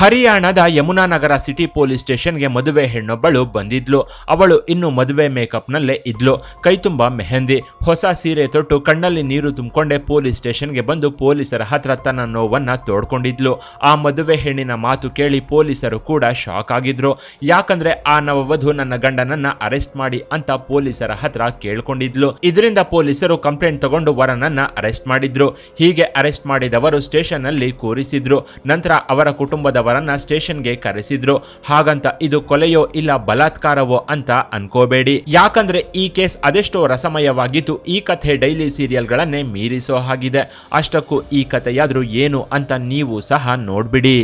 ಹರಿಯಾಣದ ಯಮುನಾನಗರ city police ಸ್ಟೇಷನ್ಗೆ ಮದುವೆ ಹೆಣ್ಣೊಬ್ಬಳು ಬಂದಿದ್ಲು. ಅವಳು ಇನ್ನು ಮದುವೆ ಮೇಕಪ್ನಲ್ಲೇ ಇದ್ಲು. ಕೈತುಂಬ ಮೆಹಂದಿ. ಹೊಸ ಸೀರೆ ತೊಟ್ಟು ಕಣ್ಣಲ್ಲಿ ನೀರು ತುಂಬಿಕೊಂಡೇ ಪೊಲೀಸ್ ಸ್ಟೇಷನ್ಗೆ ಬಂದು ಪೊಲೀಸರ ಹತ್ರ ತನ್ನ ನೋವನ್ನು ತೋಡ್ಕೊಂಡಿದ್ಲು. ಆ ಮದುವೆ ಹೆಣ್ಣಿನ ಮಾತು ಕೇಳಿ ಪೊಲೀಸರು ಕೂಡ ಶಾಕ್ ಆಗಿದ್ರು. ಯಾಕಂದ್ರೆ ಆ ನವವಧು ನನ್ನ ಗಂಡನನ್ನ ಅರೆಸ್ಟ್ ಮಾಡಿ ಅಂತ ಪೊಲೀಸರ ಹತ್ರ ಕೇಳ್ಕೊಂಡಿದ್ಲು. ಇದರಿಂದ ಪೊಲೀಸರು ಕಂಪ್ಲೇಂಟ್ ತಗೊಂಡು ವರನನ್ನ ಅರೆಸ್ಟ್ ಮಾಡಿದ್ರು. ಹೀಗೆ ಅರೆಸ್ಟ್ ಮಾಡಿದವರು ಸ್ಟೇಷನ್ ಅಲ್ಲಿ ಕೂರಿಸಿದ್ರು. ನಂತರ ಅವರ ಕುಟುಂಬದವರನ್ನ ಸ್ಟೇಷನ್ಗೆ ಕರೆಸಿದ್ರು. ಹಾಗಂತ ಇದು ಕೊಲೆಯೋ ಇಲ್ಲ ಬಲಾತ್ಕಾರವೋ ಅಂತ ಅನ್ಕೋಬೇಡಿ. ಯಾಕಂದ್ರೆ ಈ ಕೇಸ್ ಅದೆಷ್ಟೋ ರಸಮಯವಾಗಿದ್ದು ಈ ಕಥೆ ಡೈಲಿ ಸೀರಿಯಲ್ಗಳನ್ನೇ ಮೀರಿಸೋ ಹಾಗಿದೆ. ಅಷ್ಟಕ್ಕೂ ಈ ಕಥೆಯಾದ್ರೂ ಏನು ಅಂತ ನೀವು ಸಹ ನೋಡ್ಬಿಡಿ.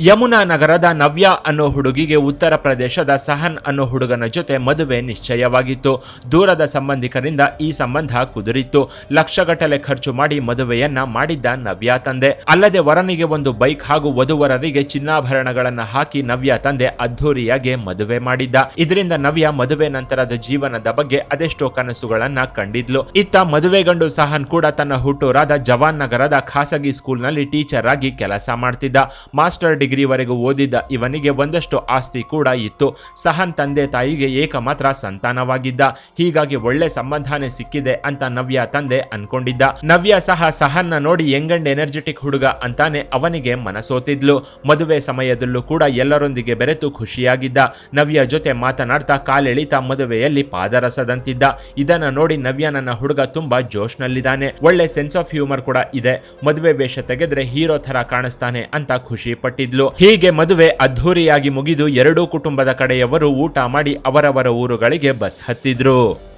ಯಮುನಾ ನಗರದ ನವ್ಯ ಅನ್ನೋ ಹುಡುಗಿಗೆ ಉತ್ತರ ಪ್ರದೇಶದ ಸಹನ್ ಅನ್ನೋ ಹುಡುಗನ ಜೊತೆ ಮದುವೆ ನಿಶ್ಚಯವಾಗಿತ್ತು. ದೂರದ ಸಂಬಂಧಿಕರಿಂದ ಈ ಸಂಬಂಧ ಕುದುರಿತ್ತು. ಲಕ್ಷಗಟ್ಟಲೆ ಖರ್ಚು ಮಾಡಿ ಮದುವೆಯನ್ನ ಮಾಡಿದ್ದ ನವ್ಯ ತಂದೆ. ಅಲ್ಲದೆ ವರನಿಗೆ ಒಂದು ಬೈಕ್ ಹಾಗೂ ವಧುವರರಿಗೆ ಚಿನ್ನಾಭರಣಗಳನ್ನು ಹಾಕಿ ನವ್ಯ ತಂದೆ ಅದ್ಧೂರಿಯಾಗಿ ಮದುವೆ ಮಾಡಿದ್ದ. ಇದರಿಂದ ನವ್ಯ ಮದುವೆ ನಂತರದ ಜೀವನದ ಬಗ್ಗೆ ಅದೆಷ್ಟೋ ಕನಸುಗಳನ್ನ ಕಂಡಿದ್ಲು. ಇತ್ತ ಮದುವೆ ಗಂಡು ಸಹನ್ ಕೂಡ ತನ್ನ ಹುಟ್ಟೂರಾದ ಜವಾನ್ ನಗರದ ಖಾಸಗಿ ಸ್ಕೂಲ್ನಲ್ಲಿ ಟೀಚರ್ ಆಗಿ ಕೆಲಸ ಮಾಡ್ತಿದ್ದ. ಮಾಸ್ಟರ್ ಡಿಗ್ರಿವರೆಗೂ ಓದಿದ್ದ ಇವನಿಗೆ ಒಂದಷ್ಟು ಆಸ್ತಿ ಕೂಡ ಇತ್ತು. ಸಹನ್ ತಂದೆ ತಾಯಿಗೆ ಏಕಮಾತ್ರ ಸಂತಾನವಾಗಿದ್ದ. ಹೀಗಾಗಿ ಒಳ್ಳೆ ಸಂಬಂಧನೇ ಸಿಕ್ಕಿದೆ ಅಂತ ನವ್ಯ ತಂದೆ ಅನ್ಕೊಂಡಿದ್ದ. ನವ್ಯ ಸಹ ಸಹನ್ನ ನೋಡಿ ಎಂಗಂಡ್ ಎನರ್ಜೆಟಿಕ್ ಹುಡುಗ ಅಂತಾನೆ ಅವನಿಗೆ ಮನಸೋತಿದ್ಲು. ಮದುವೆ ಸಮಯದಲ್ಲೂ ಕೂಡ ಎಲ್ಲರೊಂದಿಗೆ ಬೆರೆತು ಖುಷಿಯಾಗಿದ್ದ. ನವ್ಯ ಜೊತೆ ಮಾತನಾಡ್ತಾ ಕಾಲೆಳಿತಾ ಮದುವೆಯಲ್ಲಿ ಪಾದರಸದಂತಿದ್ದ. ಇದನ್ನ ನೋಡಿ ನವ್ಯ ನನ್ನ ಹುಡುಗ ತುಂಬಾ ಜೋಶ್ನಲ್ಲಿದ್ದಾನೆ. ಒಳ್ಳೆ ಸೆನ್ಸ್ ಆಫ್ ಹ್ಯೂಮರ್ ಕೂಡ ಇದೆ. ಮದುವೆ ವೇಷ ತೆಗೆದ್ರೆ ಹೀರೋ ತರ ಕಾಣಿಸ್ತಾನೆ ಅಂತ ಖುಷಿ ಪಟ್ಟಿದ್ಲು. ಹೀಗೆ ಮದುವೆ ಅದ್ಧೂರಿಯಾಗಿ ಮುಗಿದು ಎರಡೂ ಕುಟುಂಬದ ಕಡೆಯವರು ಊಟ ಮಾಡಿ ಅವರವರ ಊರುಗಳಿಗೆ ಬಸ್ ಹತ್ತಿದ್ರು.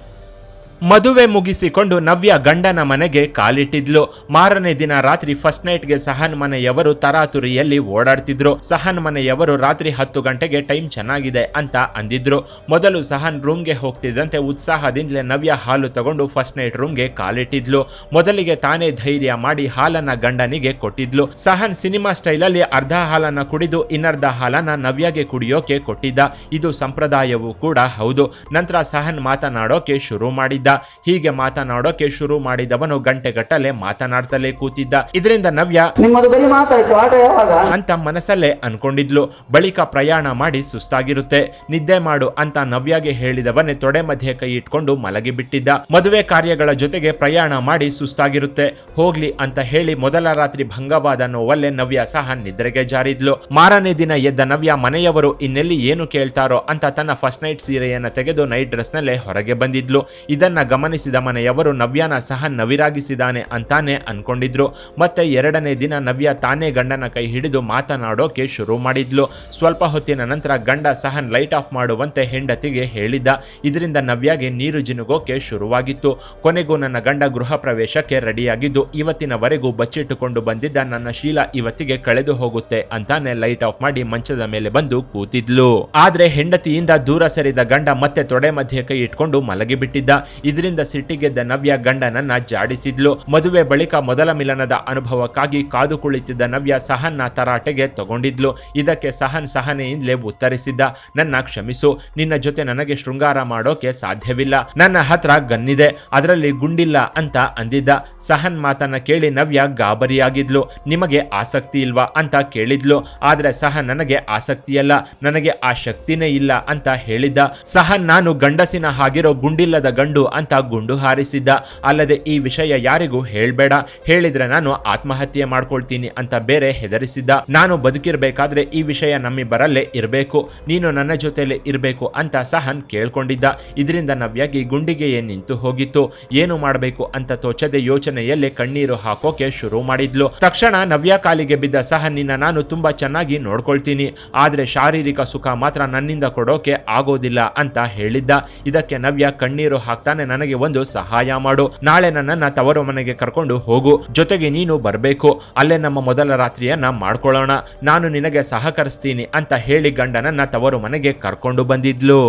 ಮದುವೆ ಮುಗಿಸಿಕೊಂಡು ನವ್ಯ ಗಂಡನ ಮನೆಗೆ ಕಾಲಿಟ್ಟಿದ್ಲು. ಮಾರನೇ ದಿನ ರಾತ್ರಿ ಫಸ್ಟ್ ನೈಟ್ಗೆ ಸಹನ್ ಮನೆಯವರು ತರಾತುರಿಯಲ್ಲಿ ಓಡಾಡ್ತಿದ್ರು. ಸಹನ್ ಮನೆಯವರು ರಾತ್ರಿ ಹತ್ತು ಗಂಟೆಗೆ ಟೈಮ್ ಚೆನ್ನಾಗಿದೆ ಅಂತ ಅಂದಿದ್ರು. ಮೊದಲು ಸಹನ್ ರೂಮ್ಗೆ ಹೋಗ್ತಿದ್ದಂತೆ ಉತ್ಸಾಹದಿಂದಲೇ ನವ್ಯ ಹಾಲು ತಗೊಂಡು ಫಸ್ಟ್ ನೈಟ್ ರೂಮ್ಗೆ ಕಾಲಿಟ್ಟಿದ್ಲು. ಮೊದಲಿಗೆ ತಾನೇ ಧೈರ್ಯ ಮಾಡಿ ಹಾಲನ್ನ ಗಂಡನಿಗೆ ಕೊಟ್ಟಿದ್ಲು. ಸಹನ್ ಸಿನಿಮಾ ಸ್ಟೈಲಲ್ಲಿ ಅರ್ಧ ಹಾಲನ್ನ ಕುಡಿದು ಇನ್ನರ್ಧ ಹಾಲನ್ನ ನವ್ಯಗೆ ಕುಡಿಯೋಕೆ ಕೊಟ್ಟಿದ್ದ. ಇದು ಸಂಪ್ರದಾಯವೂ ಕೂಡ ಹೌದು. ನಂತರ ಸಹನ್ ಮಾತನಾಡೋಕೆ ಶುರು ಮಾಡಿದ್ದ. ಹೀಗೆ ಮಾತನಾಡೋಕೆ ಶುರು ಮಾಡಿದವನು ಗಂಟೆಗಟ್ಟಲೆ ಮಾತನಾಡ್ತಲೇ ಕೂತಿದ್ದ. ಇದರಿಂದ ನವ್ಯ ನಿಮ್ಮದು ಬರೀ ಮಾತಾಯ್ತು ಆಟ ಯಾವಾಗ? ಅಂತ ಮನಸ್ಸಲ್ಲೇ ಅನ್ಕೊಂಡಿದ್ಲು. ಬಳಿಕ ಪ್ರಯಾಣ ಮಾಡಿ ಸುಸ್ತಾಗಿರುತ್ತೆ. ನಿದ್ದೆ ಮಾಡು ಅಂತ ನವ್ಯಾಗೆ ಹೇಳಿದವನೇ ತೊಡೆ ಮಧ್ಯೆ ಕೈ ಇಟ್ಕೊಂಡು ಮಲಗಿ ಬಿಟ್ಟಿದ್ದ. ಮದುವೆ ಕಾರ್ಯಗಳ ಜೊತೆಗೆ ಪ್ರಯಾಣ ಮಾಡಿ ಸುಸ್ತಾಗಿರುತ್ತೆ. ಹೋಗ್ಲಿ ಅಂತ ಹೇಳಿ ಮೊದಲ ರಾತ್ರಿ ಭಂಗವಾದ ನೋವಲ್ಲೇ ನವ್ಯ ಸಹ ನಿದ್ರೆಗೆ ಜಾರಿದ್ಲು. ಮಾರನೇ ದಿನ ಎದ್ದ ನವ್ಯ ಮನೆಯವರು ಇನ್ನೆಲ್ಲಿ ಏನು ಕೇಳ್ತಾರೋ ಅಂತ ತನ್ನ ಫಸ್ಟ್ ನೈಟ್ ಸೀರೆಯನ್ನ ತೆಗೆದು ನೈಟ್ ಡ್ರೆಸ್ ನಲ್ಲೇ ಹೊರಗೆ ಬಂದಿದ್ಲು. ಇದನ್ನ ಗಮನಿಸಿದ ಮನೆಯವರು ನವ್ಯಾನ ಸಹ ನವಿರಾಗಿಸಿದಾನೆ ಅಂತಾನೆ ಅನ್ಕೊಂಡಿದ್ರು. ಮತ್ತೆ ಎರಡನೇ ದಿನ ನವ್ಯ ತಾನೇ ಗಂಡನ ಕೈ ಹಿಡಿದು ಮಾತನಾಡೋಕೆ ಶುರು ಮಾಡಿದ್ಲು. ಸ್ವಲ್ಪ ಹೊತ್ತಿನ ನಂತರ ಗಂಡ ಸಹನ್ ಲೈಟ್ ಆಫ್ ಮಾಡುವಂತೆ ಹೆಂಡತಿಗೆ ಹೇಳಿದ್ದ. ಇದರಿಂದ ನವ್ಯಾಗೆ ನೀರು ಜಿನುಗೋಕೆ ಶುರುವಾಗಿತ್ತು. ಕೊನೆಗೂ ನನ್ನ ಗಂಡ ಗೃಹ ಪ್ರವೇಶಕ್ಕೆ ರೆಡಿಯಾಗಿದ್ದು, ಇವತ್ತಿನವರೆಗೂ ಬಚ್ಚಿಟ್ಟುಕೊಂಡು ಬಂದಿದ್ದ ನನ್ನ ಶೀಲ ಇವತ್ತಿಗೆ ಕಳೆದು ಹೋಗುತ್ತೆ ಅಂತಾನೆ ಲೈಟ್ ಆಫ್ ಮಾಡಿ ಮಂಚದ ಮೇಲೆ ಬಂದು ಕೂತಿದ್ಲು. ಆದ್ರೆ ಹೆಂಡತಿಯಿಂದ ದೂರ ಸರಿದ ಗಂಡ ಮತ್ತೆ ತೊಡೆ ಮಧ್ಯೆ ಕೈ ಇಟ್ಕೊಂಡು ಮಲಗಿಬಿಟ್ಟಿದ್ದ. ಇದರಿಂದ ಸಿಟ್ಟಿಗೆದ್ದ ನವ್ಯ ಗಂಡನನ್ನ ಜಾಡಿಸಿದ್ಲು. ಮದುವೆ ಬಳಿಕ ಮೊದಲ ಮಿಲನದ ಅನುಭವಕ್ಕಾಗಿ ಕಾದು ಕುಳಿತಿದ್ದ ನವ್ಯ ಸಹನ್ನ ತರಾಟೆಗೆ ತಗೊಂಡಿದ್ಲು. ಇದಕ್ಕೆ ಸಹನ್ ಸಹನೆಯಿಂದಲೇ ಉತ್ತರಿಸಿದ್ದ, ನನ್ನ ಕ್ಷಮಿಸು, ನಿನ್ನ ಜೊತೆ ನನಗೆ ಶೃಂಗಾರ ಮಾಡೋಕೆ ಸಾಧ್ಯವಿಲ್ಲ. ನನ್ನ ಹತ್ರ ಗನ್ನಿದೆ, ಅದರಲ್ಲಿ ಗುಂಡಿಲ್ಲ ಅಂತ ಅಂದಿದ್ದ. ಸಹನ್ ಮಾತನ್ನ ಕೇಳಿ ನವ್ಯ ಗಾಬರಿಯಾಗಿದ್ಲು. ನಿಮಗೆ ಆಸಕ್ತಿ ಇಲ್ವಾ? ಅಂತ ಕೇಳಿದ್ಲು. ಆದ್ರೆ ಸಹನ್, ನನಗೆ ಆಸಕ್ತಿಯಲ್ಲ, ನನಗೆ ಆ ಶಕ್ತಿನೇ ಇಲ್ಲ ಅಂತ ಹೇಳಿದ್ದ. ಸಹನ್, ನಾನು ಗಂಡಸಿನ ಹಾಗಿರೋ ಗುಂಡಿಲ್ಲದ ಗಂಡು ಅಂತ ಗುಂಡು ಹಾರಿಸಿದ್ದ. ಅಲ್ಲದೆ ಈ ವಿಷಯ ಯಾರಿಗೂ ಹೇಳಬೇಡ. ಹೇಳಿದ್ರೆ ನಾನು ಆತ್ಮಹತ್ಯೆ ಮಾಡ್ಕೊಳ್ತೀನಿ ಅಂತ ಬೇರೆ ಹೆದರಿಸಿದ್ದ. ನಾನು ಬದುಕಿರಬೇಕಾದ್ರೆ ಈ ವಿಷಯ ನಮ್ಮಿಬ್ಬರಲ್ಲೇ ಇರಬೇಕು. ನೀನು ನನ್ನ ಜೊತೆಲೆ ಇರಬೇಕು ಅಂತ ಸಹನ್ ಕೇಳ್ಕೊಂಡಿದ್ದ. ಇದರಿಂದ ನವ್ಯಾಗಿ ಗುಂಡಿಗೆಯೇ ನಿಂತು ಹೋಗಿತ್ತು. ಏನು ಮಾಡಬೇಕು ಅಂತ ತೋಚದೆ ಯೋಚನೆಯಲ್ಲೇ ಕಣ್ಣೀರು ಹಾಕೋಕೆ ಶುರು ಮಾಡಿದ್ಲು. ತಕ್ಷಣ ನವ್ಯ ಕಾಲಿಗೆ ಬಿದ್ದ ಸಹನ್ ನಿನ್ನ ನಾನು ತುಂಬಾ ಚೆನ್ನಾಗಿ ನೋಡ್ಕೊಳ್ತೀನಿ. ಆದ್ರೆ ಶಾರೀರಿಕ ಸುಖ ಮಾತ್ರ ನನ್ನಿಂದ ಕೊಡೋಕೆ ಆಗೋದಿಲ್ಲ ಅಂತ ಹೇಳಿದ್ದ. ಇದಕ್ಕೆ ನವ್ಯ ಕಣ್ಣೀರು ಹಾಕ್ತಾನೆ ನನಗೆ ಒಂದು ಸಹಾಯ ಮಾಡು. ನಾಳೆ ನನ್ನನ್ನ ತವರು ಮನೆಗೆ ಕರ್ಕೊಂಡು ಹೋಗು. ಜೊತೆಗೆ ನೀನು ಬರಬೇಕು. ಅಲ್ಲೇ ನಮ್ಮ ಮೊದಲ ರಾತ್ರಿಯನ್ನ ಮಾಡ್ಕೊಳ್ಳೋಣ. ನಾನು ನಿನಗೆ ಸಹಕರಿಸ್ತೀನಿ ಅಂತ ಹೇಳಿ ಗಂಡನನ್ನ ತವರು ಮನೆಗೆ ಕರ್ಕೊಂಡು ಬಂದಿದ್ಲು.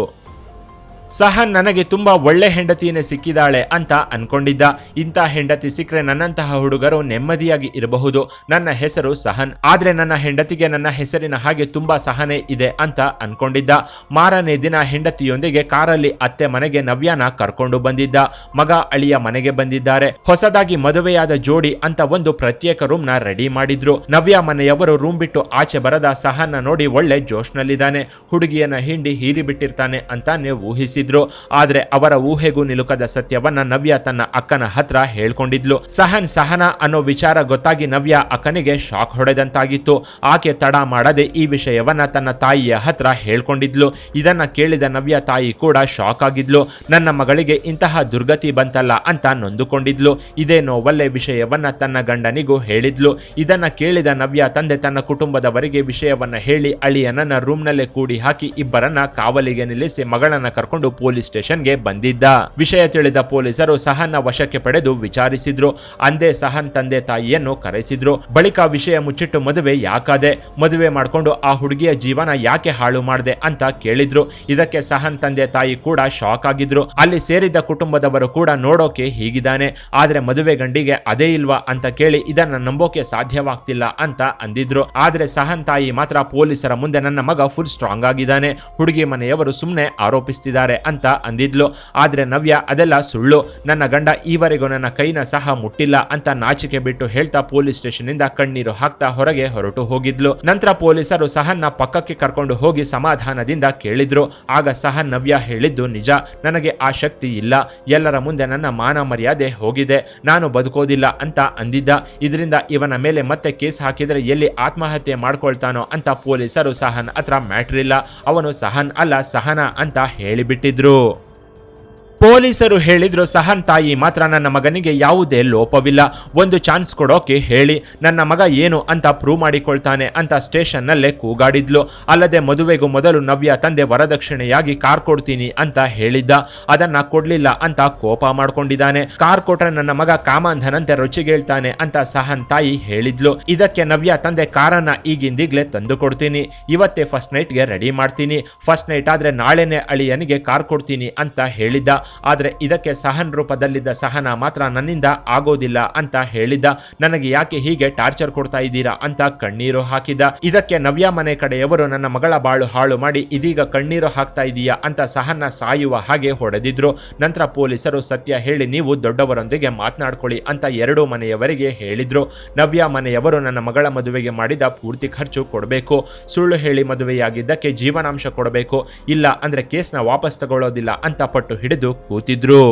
ಸಹನ್ ನನಗೆ ತುಂಬಾ ಒಳ್ಳೆ ಹೆಂಡತಿಯನ್ನೇ ಸಿಕ್ಕಿದಾಳೆ ಅಂತ ಅನ್ಕೊಂಡಿದ್ದ. ಇಂಥ ಹೆಂಡತಿ ಸಿಕ್ಕರೆ ನನ್ನಂತಹ ಹುಡುಗರು ನೆಮ್ಮದಿಯಾಗಿ ಇರಬಹುದು. ನನ್ನ ಹೆಸರು ಸಹನ್. ಆದ್ರೆ ನನ್ನ ಹೆಂಡತಿಗೆ ನನ್ನ ಹೆಸರಿನ ಹಾಗೆ ತುಂಬಾ ಸಹನೆ ಇದೆ ಅಂತ ಅನ್ಕೊಂಡಿದ್ದ. ಮಾರನೇ ದಿನ ಹೆಂಡತಿಯೊಂದಿಗೆ ಕಾರಲ್ಲಿ ಅತ್ತೆ ಮನೆಗೆ ನವ್ಯಾನ ಕರ್ಕೊಂಡು ಬಂದಿದ್ದ. ಮಗ ಅಳಿಯ ಮನೆಗೆ ಬಂದಿದ್ದಾರೆ. ಹೊಸದಾಗಿ ಮದುವೆಯಾದ ಜೋಡಿ ಅಂತ ಒಂದು ಪ್ರತ್ಯೇಕ ರೂಮ್ನ ರೆಡಿ ಮಾಡಿದ್ರು. ನವ್ಯ ಮನೆಯವರು ರೂಮ್ ಬಿಟ್ಟು ಆಚೆ ಬರದ ಸಹನ್ನ ನೋಡಿ ಒಳ್ಳೆ ಜೋಶ್ನಲ್ಲಿದ್ದಾನೆ. ಹುಡುಗಿಯನ್ನ ಹಿಂಡಿ ಹೀರಿ ಬಿಟ್ಟಿರ್ತಾನೆ ಅಂತಾನೆ ಊಹಿಸಿದ್ರು ಆದ್ರೆ ಅವರ ಊಹೆಗೂ ನಿಲುಕದ ಸತ್ಯವನ್ನ ನವ್ಯ ತನ್ನ ಅಕ್ಕನ ಹತ್ರ ಹೇಳ್ಕೊಂಡಿದ್ಲು. ಸಹನ್ ಸಹನ ಅನ್ನೋ ವಿಚಾರ ಗೊತ್ತಾಗಿ ನವ್ಯ ಅಕ್ಕನಿಗೆ ಶಾಕ್ ಹೊಡೆದಂತಾಗಿತ್ತು. ಆಕೆ ತಡ ಮಾಡದೆ ಈ ವಿಷಯವನ್ನ ತನ್ನ ತಾಯಿಯ ಹತ್ರ ಹೇಳ್ಕೊಂಡಿದ್ಲು. ಇದನ್ನ ಕೇಳಿದ ನವ್ಯ ತಾಯಿ ಕೂಡ ಶಾಕ್ ಆಗಿದ್ಲು. ನನ್ನ ಮಗಳಿಗೆ ಇಂತಹ ದುರ್ಗತಿ ಬಂತಲ್ಲ ಅಂತ ನೊಂದುಕೊಂಡಿದ್ಲು. ಇದೇ ನೋವಲ್ಲೇ ವಿಷಯವನ್ನ ತನ್ನ ಗಂಡನಿಗೂ ಹೇಳಿದ್ಲು. ಇದನ್ನ ಕೇಳಿದ ನವ್ಯ ತಂದೆ ತನ್ನ ಕುಟುಂಬದವರಿಗೆ ವಿಷಯವನ್ನ ಹೇಳಿ ಅಳಿಯನನ್ನ ರೂಮ್ನಲ್ಲೇ ಕೂಡಿ ಹಾಕಿ ಇಬ್ಬರನ್ನ ಕಾವಲಿಗೆ ನಿಲ್ಲಿಸಿ ಮಗಳನ್ನ ಕರ್ಕೊಂಡು ಪೊಲೀಸ್ ಸ್ಟೇಷನ್ಗೆ ಬಂದಿದ್ದ. ವಿಷಯ ತಿಳಿದ ಪೊಲೀಸರು ಸಹನ್ನ ವಶಕ್ಕೆ ಪಡೆದು ವಿಚಾರಿಸಿದ್ರು. ಅಂದೇ ಸಹನ್ ತಂದೆ ತಾಯಿಯನ್ನು ಕರೆಸಿದ್ರು. ಬಳಿಕ ವಿಷಯ ಮುಚ್ಚಿಟ್ಟು ಮದುವೆ ಯಾಕಾದೆ? ಮದುವೆ ಮಾಡ್ಕೊಂಡು ಆ ಹುಡುಗಿಯ ಜೀವನ ಯಾಕೆ ಹಾಳು ಮಾಡಿದೆ ಅಂತ ಕೇಳಿದ್ರು. ಇದಕ್ಕೆ ಸಹನ್ ತಂದೆ ತಾಯಿ ಕೂಡ ಶಾಕ್ ಆಗಿದ್ರು. ಅಲ್ಲಿ ಸೇರಿದ್ದ ಕುಟುಂಬದವರು ಕೂಡ ನೋಡೋಕೆ ಹೀಗಿದ್ದಾನೆ. ಆದ್ರೆ ಮದುವೆ ಗಂಡಿಗೆ ಅದೇ ಇಲ್ವಾ ಅಂತ ಕೇಳಿ ಇದನ್ನ ನಂಬೋಕೆ ಸಾಧ್ಯವಾಗ್ತಿಲ್ಲ ಅಂತ ಅಂದಿದ್ರು. ಆದ್ರೆ ಸಹನ್ ತಾಯಿ ಮಾತ್ರ ಪೊಲೀಸರ ಮುಂದೆ ನನ್ನ ಮಗ ಫುಲ್ ಸ್ಟ್ರಾಂಗ್ ಆಗಿದ್ದಾನೆ. ಹುಡುಗಿ ಮನೆಯವರು ಸುಮ್ಮನೆ ಆರೋಪಿಸ್ತಿದ್ದಾರೆ. ಅಂತ ಅಂದಿದ್ಲು. ಆದರೆ ನವ್ಯ, ಅದೆಲ್ಲ ಸುಳ್ಳು. ನನ್ನ ಗಂಡ ಈವರೆಗೂ ನನ್ನ ಕೈನ ಸಹ ಮುಟ್ಟಿಲ್ಲ ಅಂತ ನಾಚಿಕೆ ಬಿಟ್ಟು ಹೇಳ್ತಾ ಪೊಲೀಸ್ ಸ್ಟೇಷನ್ ಇಂದ ಕಣ್ಣೀರು ಹಾಕ್ತಾ ಹೊರಗೆ ಹೊರಟು ಹೋಗಿದ್ಲು. ನಂತರ ಪೊಲೀಸರು ಸಹನ್ನ ಪಕ್ಕಕ್ಕೆ ಕರ್ಕೊಂಡು ಹೋಗಿ ಸಮಾಧಾನದಿಂದ ಕೇಳಿದ್ರು. ಆಗ ಸಹ ನವ್ಯ ಹೇಳಿದ್ದು ನಿಜ. ನನಗೆ ಆ ಶಕ್ತಿ ಇಲ್ಲ. ಎಲ್ಲರ ಮುಂದೆ ನನ್ನ ಮಾನ ಮರ್ಯಾದೆ ಹೋಗಿದೆ. ನಾನು ಬದುಕೋದಿಲ್ಲ ಅಂತ ಅಂದಿದ್ದ. ಇದರಿಂದ ಇವನ ಮೇಲೆ ಮತ್ತೆ ಕೇಸ್ ಹಾಕಿದ್ರೆ ಎಲ್ಲಿ ಆತ್ಮಹತ್ಯೆ ಮಾಡ್ಕೊಳ್ತಾನೋ ಅಂತ ಪೊಲೀಸರು ಸಹನ್ ಹತ್ರ ಮ್ಯಾಟ್ರಿಲ್ಲ. ಅವನು ಸಹನ್ ಅಲ್ಲ, ಸಹನ ಅಂತ ಹೇಳಿಬಿಟ್ಟಿದ್ರು ಪೊಲೀಸರು ಹೇಳಿದ್ರು ಸಹನ್ ತಾಯಿ ಮಾತ್ರ ನನ್ನ ಮಗನಿಗೆ ಯಾವುದೇ ಲೋಪವಿಲ್ಲ. ಒಂದು ಚಾನ್ಸ್ ಕೊಡೋಕೆ ಹೇಳಿ. ನನ್ನ ಮಗ ಏನು ಅಂತ ಪ್ರೂವ್ ಮಾಡಿಕೊಳ್ತಾನೆ ಅಂತ ಸ್ಟೇಷನ್ನಲ್ಲೇ ಕೂಗಾಡಿದ್ಲು. ಅಲ್ಲದೆ ಮದುವೆಗೂ ಮೊದಲು ನವ್ಯ ತಂದೆ ವರದಕ್ಷಿಣೆಯಾಗಿ ಕಾರ್ ಕೊಡ್ತೀನಿ ಅಂತ ಹೇಳಿದ್ದ. ಅದನ್ನ ಕೊಡ್ಲಿಲ್ಲ ಅಂತ ಕೋಪ ಮಾಡಿಕೊಂಡಿದ್ದಾನೆ. ಕಾರ್ ಕೊಟ್ರೆ ನನ್ನ ಮಗ ಕಾಮಾಂಧನಂತೆ ರುಚಿಗೇಳ್ತಾನೆ ಅಂತ ಸಹನ್ ತಾಯಿ ಹೇಳಿದ್ಲು. ಇದಕ್ಕೆ ನವ್ಯ ತಂದೆ ಕಾರನ್ನ ಈಗಿಂದೀಗ್ಲೇ ತಂದು ಕೊಡ್ತೀನಿ. ಇವತ್ತೇ ಫಸ್ಟ್ ನೈಟ್ಗೆ ರೆಡಿ ಮಾಡ್ತೀನಿ. ಫಸ್ಟ್ ನೈಟ್ ಆದ್ರೆ ನಾಳೆನೆ ಅಳಿಯನಿಗೆ ಕಾರ್ ಕೊಡ್ತೀನಿ ಅಂತ ಹೇಳಿದ್ದ. ಆದ್ರೆ ಇದಕ್ಕೆ ಸಹನ್ ರೂಪದಲ್ಲಿದ್ದ ಸಹನ ಮಾತ್ರ ನನ್ನಿಂದ ಆಗೋದಿಲ್ಲ ಅಂತ ಹೇಳಿದ್ದ. ನನಗೆ ಯಾಕೆ ಹೀಗೆ ಟಾರ್ಚರ್ ಕೊಡ್ತಾ ಇದ್ದೀರಾ ಅಂತ ಕಣ್ಣೀರು ಹಾಕಿದ. ಇದಕ್ಕೆ ನವ್ಯ ಮನೆ ಕಡೆಯವರು ನನ್ನ ಮಗಳ ಬಾಳು ಹಾಳು ಮಾಡಿ ಇದೀಗ ಕಣ್ಣೀರು ಹಾಕ್ತಾ ಇದೀಯಾ ಅಂತ ಸಹನ ಸಾಯುವ ಹಾಗೆ ಹೊಡೆದಿದ್ರು. ನಂತರ ಪೊಲೀಸರು ಸತ್ಯ ಹೇಳಿ ನೀವು ದೊಡ್ಡವರೊಂದಿಗೆ ಮಾತನಾಡ್ಕೊಳ್ಳಿ ಅಂತ ಎರಡೂ ಮನೆಯವರಿಗೆ ಹೇಳಿದ್ರು. ನವ್ಯ ಮನೆಯವರು ನನ್ನ ಮಗಳ ಮದುವೆಗೆ ಮಾಡಿದ ಪೂರ್ತಿ ಖರ್ಚು ಕೊಡಬೇಕು. ಸುಳ್ಳು ಹೇಳಿ ಮದುವೆಯಾಗಿದ್ದಕ್ಕೆ ಜೀವನಾಂಶ ಕೊಡಬೇಕು. ಇಲ್ಲ ಅಂದ್ರೆ ಕೇಸ್ನ ವಾಪಸ್ ತಗೊಳ್ಳೋದಿಲ್ಲ ಅಂತ ಪಟ್ಟು ಹಿಡಿದು ಕೂತಿದ್ರು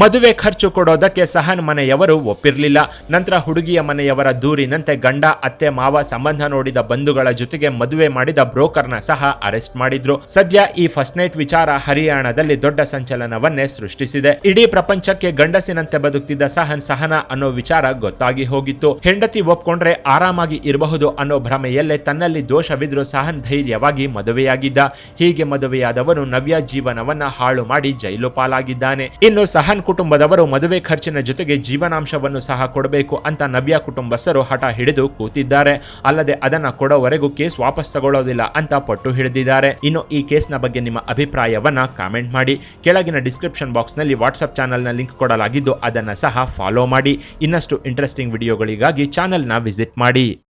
ಮದುವೆ ಖರ್ಚು ಕೊಡೋದಕ್ಕೆ ಸಹನ್ ಮನೆಯವರು ಒಪ್ಪಿರಲಿಲ್ಲ. ನಂತರ ಹುಡುಗಿಯ ಮನೆಯವರ ದೂರಿನಂತೆ ಗಂಡ, ಅತ್ತೆ, ಮಾವ ಸಂಬಂಧ ನೋಡಿದ ಬಂಧುಗಳ ಜೊತೆಗೆ ಮದುವೆ ಮಾಡಿದ ಬ್ರೋಕರ್ನ ಸಹ ಅರೆಸ್ಟ್ ಮಾಡಿದ್ರು. ಸದ್ಯ ಈ ಫಸ್ಟ್ ನೈಟ್ ವಿಚಾರ ಹರಿಯಾಣದಲ್ಲಿ ದೊಡ್ಡ ಸಂಚಲನವನ್ನೇ ಸೃಷ್ಟಿಸಿದೆ. ಇಡೀ ಪ್ರಪಂಚಕ್ಕೆ ಗಂಡಸಿನಂತೆ ಬದುಕ್ತಿದ್ದ ಸಹನ್ ಸಹನ ಅನ್ನೋ ವಿಚಾರ ಗೊತ್ತಾಗಿ ಹೋಗಿತ್ತು. ಹೆಂಡತಿ ಒಪ್ಕೊಂಡ್ರೆ ಆರಾಮಾಗಿ ಇರಬಹುದು ಅನ್ನೋ ಭ್ರಮೆಯಲ್ಲೇ ತನ್ನಲ್ಲಿ ದೋಷವಿದ್ರು ಸಹನ್ ಧೈರ್ಯವಾಗಿ ಮದುವೆಯಾಗಿದ್ದ. ಹೀಗೆ ಮದುವೆಯಾದವನು ನವ್ಯ ಜೀವನವನ್ನ ಹಾಳು ಮಾಡಿ ಜೈಲು ಪಾಲಾಗಿದ್ದಾನೆ. ಇನ್ನು ಸಹನ್ ಕುಟುಂಬದವರು ಮದುವೆ ಖರ್ಚಿನ ಜೊತೆಗೆ ಜೀವನಾಂಶವನ್ನು ಸಹ ಕೊಡಬೇಕು ಅಂತ ನಬಿಯಾ ಕುಟುಂಬಸ್ಥರು ಹಠ ಹಿಡಿದು ಕೂತಿದ್ದಾರೆ. ಅಲ್ಲದೆ ಅದನ್ನು ಕೊಡೋವರೆಗೂ ಕೇಸ್ ವಾಪಸ್ ತಗೊಳ್ಳೋದಿಲ್ಲ ಅಂತ ಪಟ್ಟು ಹಿಡಿದಿದ್ದಾರೆ. ಇನ್ನು ಈ ಕೇಸ್ನ ಬಗ್ಗೆ ನಿಮ್ಮ ಅಭಿಪ್ರಾಯವನ್ನ ಕಾಮೆಂಟ್ ಮಾಡಿ. ಕೆಳಗಿನ ಡಿಸ್ಕ್ರಿಪ್ಷನ್ ಬಾಕ್ಸ್ನಲ್ಲಿ ವಾಟ್ಸಪ್ ಚಾನಲ್ನ ಲಿಂಕ್ ಕೊಡಲಾಗಿದ್ದು ಅದನ್ನು ಸಹ ಫಾಲೋ ಮಾಡಿ. ಇನ್ನಷ್ಟು ಇಂಟ್ರೆಸ್ಟಿಂಗ್ ವಿಡಿಯೋಗಳಿಗಾಗಿ ಚಾನಲ್ನ ವಿಸಿಟ್ ಮಾಡಿ.